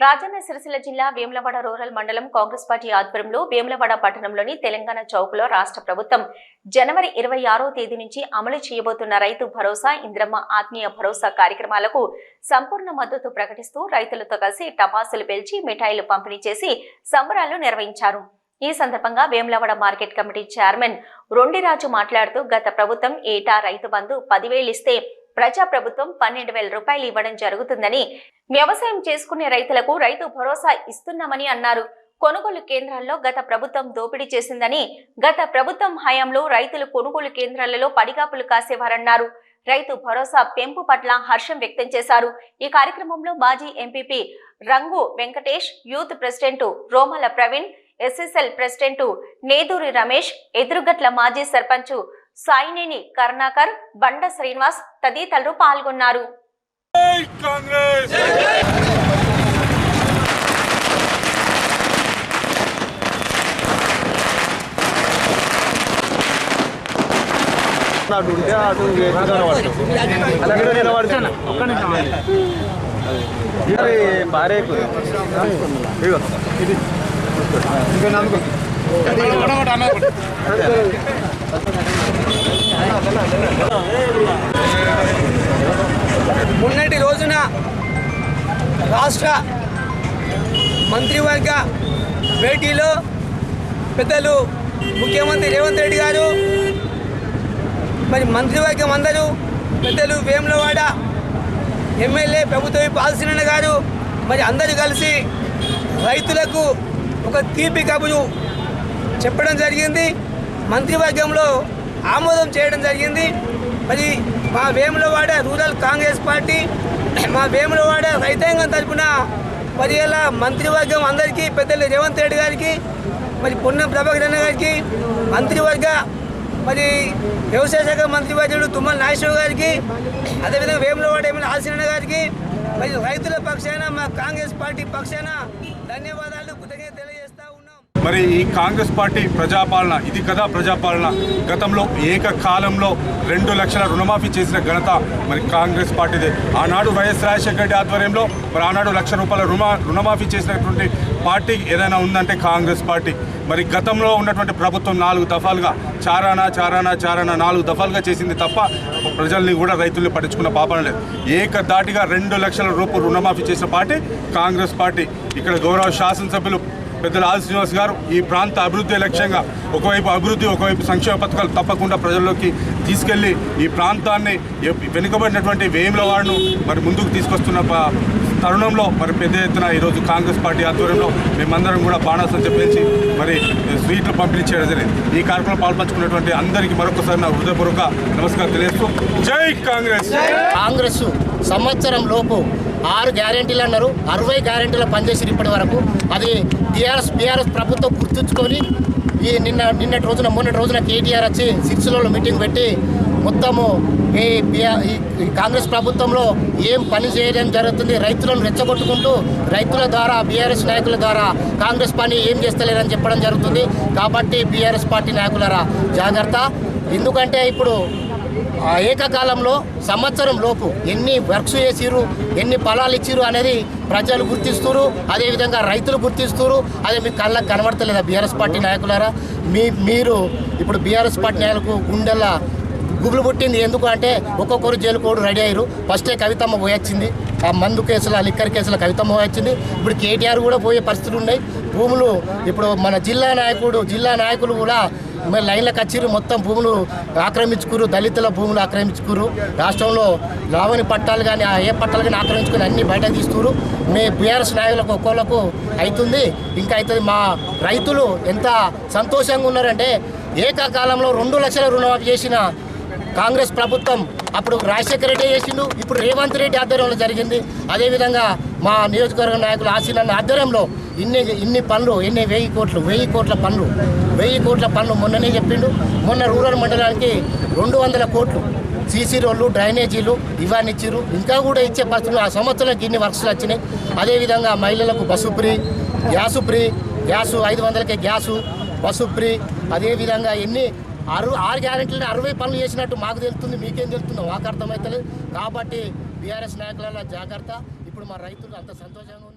రాజన్న సిరిసిల్ల జిల్లా వేములవాడ రూరల్ మండలం కాంగ్రెస్ పార్టీ ఆధ్వర్యంలో వేములవాడ పట్టణంలోని తెలంగాణ చౌక్లో రాష్ట్ర ప్రభుత్వం జనవరి ఇరవై ఆరో తేదీ నుంచి అమలు చేయబోతున్న రైతు భరోసా ఇంద్రమ్మ ఆత్మీయ భరోసా కార్యక్రమాలకు సంపూర్ణ మద్దతు ప్రకటిస్తూ రైతులతో కలిసి టపాసులు పేల్చి మిఠాయిలు పంపిణీ చేసి సంబరాలు నిర్వహించారు. ఈ సందర్భంగా Vemulawada market committee chairman Rondiraju మాట్లాడుతూ గత ప్రభుత్వం ఏటా రైతు బంధు పదివేలిస్తే ప్రజా ప్రభుత్వం పన్నెండు వేల రూపాయలు ఇవ్వడం జరుగుతుందని వ్యవసాయం చేసుకునే రైతులకు రైతు భరోసా ఇస్తున్నామని అన్నారు. కొనుగోలు కేంద్రాల్లో గత ప్రభుత్వం దోపిడీ చేసిందని గత ప్రభుత్వం హయాంలో రైతులు కొనుగోలు కేంద్రాలలో పడిగాపులు కాసేవారన్నారు. రైతు భరోసా పెంపు పట్ల హర్షం వ్యక్తం చేశారు. ఈ కార్యక్రమంలో మాజీ MPP Rangu Venkatesh youth president Romala Praveen SSL president Neduri Ramesh Edurugatla మాజీ సర్పంచ్ సాయినేని కరుణాకర్ బండ శ్రీనివాస్ తదితరులు పాల్గొన్నారు అటు ఉంటే అటు. అలాగే నిలబడుతున్నా. భార్య. ఇదిగో నమ్ముకో. మొన్నటి రోజున రాష్ట్ర మంత్రివర్గ భేటీలో పెద్దలు ముఖ్యమంత్రి రేవంత్ రెడ్డి గారు మరి మంత్రివర్గం అందరూ పెద్దలు వేములవాడ ఎమ్మెల్యే ప్రభుత్వ పాల్సిన గారు మరి అందరూ కలిసి రైతులకు ఒక తీపి కబురు చెప్పడం జరిగింది. మంత్రివర్గంలో ఆమోదం చేయడం జరిగింది. మరి మా వేములవాడ రూరల్ కాంగ్రెస్ పార్టీ మా వేములవాడ రైతాంగం తరపున మరి ఇలా మంత్రివర్గం అందరికీ పెద్దలు రేవంత్ రెడ్డి గారికి మరి పున్న ప్రభాకర్ అన్న గారికి మంత్రివర్గ మరి వ్యవసాయ శాఖ మంత్రివర్యుడు తుమ్మల నాగేశ్వర గారికి అదేవిధంగా వేములవాడ ఎమ్మెల్యే ఆశీన గారికి మరి రైతుల పక్షాన మా కాంగ్రెస్ పార్టీ పక్షాన ధన్యవాదాలు కృతజ్ఞతలు మరి ఈ కాంగ్రెస్ పార్టీ ప్రజాపాలన ఇది కదా ప్రజాపాలన. గతంలో ఏకకాలంలో రెండు లక్షల రుణమాఫీ చేసిన ఘనత మరి కాంగ్రెస్ పార్టీదే. ఆనాడు వైఎస్ రాజశేఖర రెడ్డి ఆధ్వర్యంలో మరి ఆనాడు లక్ష రూపాయల రుణ రుణమాఫీ చేసినటువంటి పార్టీ ఏదైనా ఉందంటే కాంగ్రెస్ పార్టీ. మరి గతంలో ఉన్నటువంటి ప్రభుత్వం నాలుగు దఫాలుగా చారానా చారానా చారానా నాలుగు దఫాలుగా చేసింది తప్ప ప్రజల్ని కూడా రైతుల్ని పట్టించుకున్న పాపన లేదు. ఏకదాటిగా రెండు లక్షల రూపాయలు రుణమాఫీ చేసిన పార్టీ కాంగ్రెస్ పార్టీ. ఇక్కడ గౌరవ శాసనసభ్యులు పెద్దల ఆది శ్రీనివాస్ గారు ఈ ప్రాంత అభివృద్ధి లక్ష్యంగా ఒకవైపు అభివృద్ధి ఒకవైపు సంక్షేమ పథకాలు తప్పకుండా ప్రజల్లోకి తీసుకెళ్ళి ఈ ప్రాంతాన్ని వెనుకబడినటువంటి వెనుకబడినటువంటి వేములవాడను మరి ముందుకు తీసుకొస్తున్న తరుణంలో మరి పెద్ద ఎత్తున ఈరోజు కాంగ్రెస్ పార్టీ ఆధ్వర్యంలో మేమందరం కూడా బాణాసంచ పెంచి మరి స్వీట్లు పంపిణీ చేయడం జరిగింది. ఈ కార్యక్రమంలో పాల్పంచుకున్నటువంటి అందరికీ మరొకసారి నా హృదయపూర్వక నమస్కారం తెలియజేస్తూ జై కాంగ్రెస్! కాంగ్రెస్! సంవత్సరం లోపు ఆరు గ్యారెంటీలు అన్నారు. అరవై గ్యారంటీలు పనిచేసారు ఇప్పటి వరకు. అది టీఆర్ఎస్ బీఆర్ఎస్ ప్రభుత్వం గుర్తుంచుకొని ఈ నిన్న నిన్నటి రోజున మొన్నటి రోజున కేటీఆర్ వచ్చి సిరిసిల్లలో మీటింగ్ పెట్టి మొత్తము ఈ ఈ కాంగ్రెస్ ప్రభుత్వంలో ఏం పని చేయడం జరుగుతుంది రైతులను రెచ్చగొట్టుకుంటూ రైతుల ద్వారా బీఆర్ఎస్ నాయకుల ద్వారా కాంగ్రెస్ పని ఏం చేస్తలేరని చెప్పడం జరుగుతుంది. కాబట్టి బీఆర్ఎస్ పార్టీ నాయకులరా జాగ్రత్త. ఎందుకంటే ఇప్పుడు ఏకకాలంలో సంవత్సరం లోపు ఎన్ని వర్క్స్ చేసిరు ఎన్ని పొలాలు ఇచ్చిరు అనేది ప్రజలు గుర్తిస్తున్నారు అదేవిధంగా రైతులు గుర్తిస్తున్నారు అదే మీ కళ్ళకు కనబడతలేదా బీఆర్ఎస్ పార్టీ నాయకులారా? మీ మీరు ఇప్పుడు బీఆర్ఎస్ పార్టీ నాయకులకు గుండెల్లా గుబులు పుట్టింది ఎందుకు అంటే ఒక్కొక్కరు జైలుకోడు రెడీ అయ్యారు ఫస్టే కవితమ్మ పోయొచ్చింది. ఆ మందు కేసులు ఆ లిక్కర్ కేసుల కవితమ్మ పోయొచ్చింది. ఇప్పుడు కేటీఆర్ కూడా పోయే పరిస్థితులు ఉన్నాయి. భూములు ఇప్పుడు మన జిల్లా నాయకుడు జిల్లా నాయకులు కూడా మరి లైన్లకు వచ్చిర్రు మొత్తం భూములు ఆక్రమించుకురు దళితుల భూములు ఆక్రమించుకురు. రాష్ట్రంలో లావణి పట్టాలు కానీ ఆ ఏ పట్టాలు కానీ ఆక్రమించుకుని అన్ని బయట తీస్తున్నారు మీ బీఆర్ఎస్ నాయకులకు ఒక్కోళ్ళకు అవుతుంది ఇంకా అవుతుంది మా రైతులు ఎంత సంతోషంగా ఉన్నారంటే ఏకకాలంలో రెండు లక్షల రుణమాఫీ చేసిన కాంగ్రెస్ ప్రభుత్వం అప్పుడు రాజశేఖర రెడ్డి చేసిండు ఇప్పుడు రేవంత్ రెడ్డి ఆధ్వర్యంలో జరిగింది. అదేవిధంగా మా నియోజకవర్గ నాయకులు ఆశీలన్న ఆధ్వర్యంలో ఇన్ని ఇన్ని పనులు ఎన్ని వెయ్యి కోట్లు వెయ్యి కోట్ల పనులు వెయ్యి కోట్ల పనులు మొన్ననే చెప్పిండు. మొన్న రూరల్ మండలానికి రెండు వందల కోట్లు. సీసీ రోడ్లు డ్రైనేజీలు ఇవన్నీ ఇచ్చిర్రు ఇంకా కూడా ఇచ్చే పరిస్థితులు ఆ సంవత్సరానికి ఇన్ని వర్క్స్లు వచ్చినాయి. అదేవిధంగా మహిళలకు bus free gas free gas ఐదు వందలకే గ్యాసు బస్సు ఫ్రీ. అదేవిధంగా ఎన్ని అరు ఆరు గ్యారెంటీలు అరవై పనులు చేసినట్టు మాకు తెలుస్తుంది మీకేం తెలుస్తుందో మాకు అర్థమవుతలేదు కాబట్టి బీఆర్ఎస్ నాయకులలో జాగ్రత్త. ఇప్పుడు మా రైతులు అంత సంతోషంగా